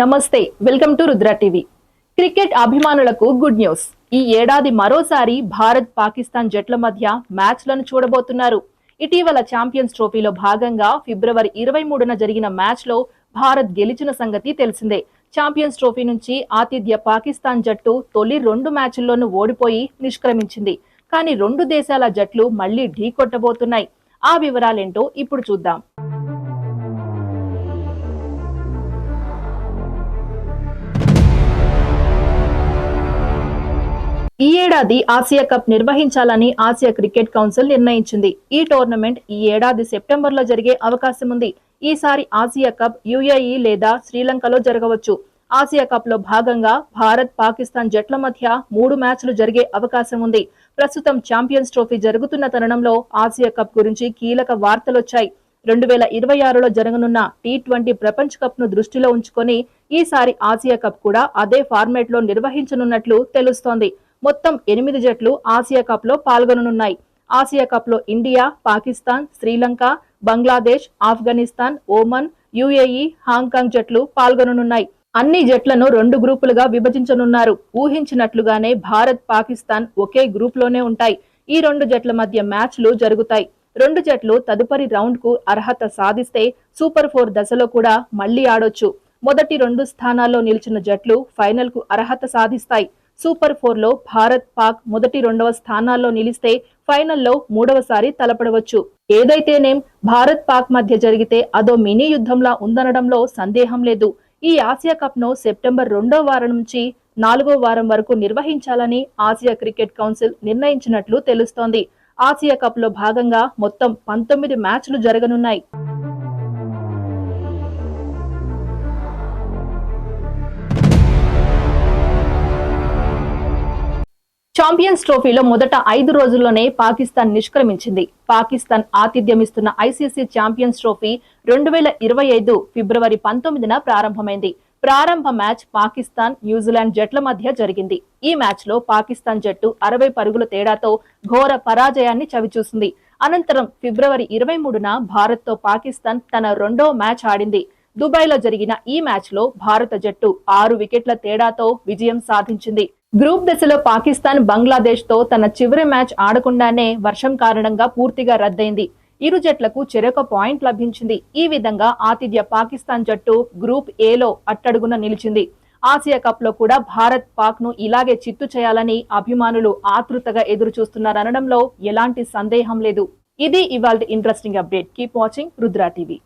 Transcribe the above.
నమస్తే welcome to Rudra TV. Cricket అభిమానులకు good news. ఈ ఏడాది మరోసారి భారత్ పాకిస్తాన్ జట్ల మధ్య మ్యాచ్లను చూడబోతున్నారు. ఇటీవల ఛాంపియన్స్ ట్రోఫీలో భాగంగా ఫిబ్రవరి ఇరవై మూడున జరిగిన మ్యాచ్లో భారత్ గెలిచిన సంగతి తెలిసిందే. ఛాంపియన్స్ ట్రోఫీ నుంచి ఆతిథ్య పాకిస్తాన్ జట్టు తొలి రెండు మ్యాచ్ల్లోనూ ఓడిపోయి నిష్క్రమించింది. కానీ రెండు దేశాల జట్లు మళ్ళీ ఢీకొట్టబోతున్నాయి. ఆ వివరాలేంటో ఇప్పుడు చూద్దాం. ఈ ఏడాది ఆసియా కప్ నిర్వహించాలని ఆసియా క్రికెట్ కౌన్సిల్ నిర్ణయించింది. ఈ టోర్నమెంట్ ఈ ఏడాది సెప్టెంబర్లో జరిగే అవకాశం ఉంది. ఈసారి ఆసియా కప్ యుఏఈ లేదా శ్రీలంకలో జరగవచ్చు. ఆసియా కప్లో భాగంగా భారత్ పాకిస్తాన్ జట్ల మధ్య మూడు మ్యాచ్లు జరిగే అవకాశం ఉంది. ప్రస్తుతం ఛాంపియన్స్ ట్రోఫీ జరుగుతున్న తరుణంలో ఆసియా కప్ గురించి కీలక వార్తలొచ్చాయి. రెండు వేల ఇరవై ఆరులో జరగనున్న టీ ట్వంటీ ప్రపంచ కప్ను దృష్టిలో ఉంచుకొని ఈసారి ఆసియా కప్ కూడా అదే ఫార్మాట్లో నిర్వహించనున్నట్లు తెలుస్తోంది. మొత్తం ఎనిమిది జట్లు ఆసియా కప్లో పాల్గొననున్నాయి. ఆసియా కప్లో India Pakistan Sri Lanka Bangladesh Afghanistan Oman UAE Hong Kong జట్లు పాల్గొననున్నాయి. అన్ని జట్లను రెండు గ్రూపులుగా విభజించనున్నారు. ఊహించినట్లుగానే భారత్ పాకిస్తాన్ ఒకే గ్రూప్లోనే ఉంటాయి. ఈ రెండు జట్ల మధ్య మ్యాచ్లు జరుగుతాయి. రెండు జట్లు తదుపరి రౌండ్కు అర్హత సాధిస్తే సూపర్ ఫోర్ దశలో కూడా మళ్ళీ ఆడొచ్చు. మొదటి రెండు స్థానాల్లో నిలిచిన జట్లు ఫైనల్కు అర్హత సాధిస్తాయి. సూపర్ ఫోర్లో భారత్ పాక్ మొదటి రెండవ స్థానాల్లో నిలిస్తే ఫైనల్లో మూడవసారి తలపడవచ్చు. ఏదైతేనేం భారత్ పాక్ మధ్య జరిగితే అదో మినీ యుద్ధంలా ఉందనడంలో సందేహం లేదు. ఈ ఆసియా కప్ను సెప్టెంబర్ రెండో వారం నుంచి నాలుగో వారం వరకు నిర్వహించాలని ఆసియా క్రికెట్ కౌన్సిల్ నిర్ణయించినట్లు తెలుస్తోంది. ఆసియా కప్లో భాగంగా మొత్తం పంతొమ్మిది మ్యాచ్లు జరగనున్నాయి. ఛాంపియన్స్ ట్రోఫీలో మొదట ఐదు రోజుల్లోనే పాకిస్తాన్ నిష్క్రమించింది. పాకిస్తాన్ ఆతిథ్యమిస్తున్న ఐసీసీ ఛాంపియన్స్ ట్రోఫీ రెండు వేల ఇరవై ఐదు ఫిబ్రవరి పంతొమ్మిదిన ప్రారంభమైంది. ప్రారంభ మ్యాచ్ పాకిస్తాన్ న్యూజిలాండ్ జట్ల మధ్య జరిగింది. ఈ మ్యాచ్లో పాకిస్తాన్ జట్టు అరవై పరుగుల తేడాతో ఘోర పరాజయాన్ని చవిచూసింది. అనంతరం ఫిబ్రవరి ఇరవై మూడున భారత్తో పాకిస్తాన్ తన రెండో మ్యాచ్ ఆడింది. దుబాయ్లో జరిగిన ఈ మ్యాచ్లో భారత జట్టు ఆరు వికెట్ల తేడాతో విజయం సాధించింది. గ్రూప్ దశలో పాకిస్తాన్ బంగ్లాదేశ్తో తన చివరి మ్యాచ్ ఆడకుండానే వర్షం కారణంగా పూర్తిగా రద్దయింది. ఇరు జట్లకు చెరొక పాయింట్ లభించింది. ఈ విధంగా ఆతిథ్య పాకిస్తాన్ జట్టు గ్రూప్ ఏలో అట్టడుగున నిలిచింది. ఆసియా కప్లో కూడా భారత్ పాక్ను ఇలాగే చిత్తు చేయాలని అభిమానులు ఆతృతగా ఎదురు చూస్తున్నారనడంలో ఎలాంటి సందేహం లేదు. ఇది ఇవాళ interesting update. Keep watching Rudra TV.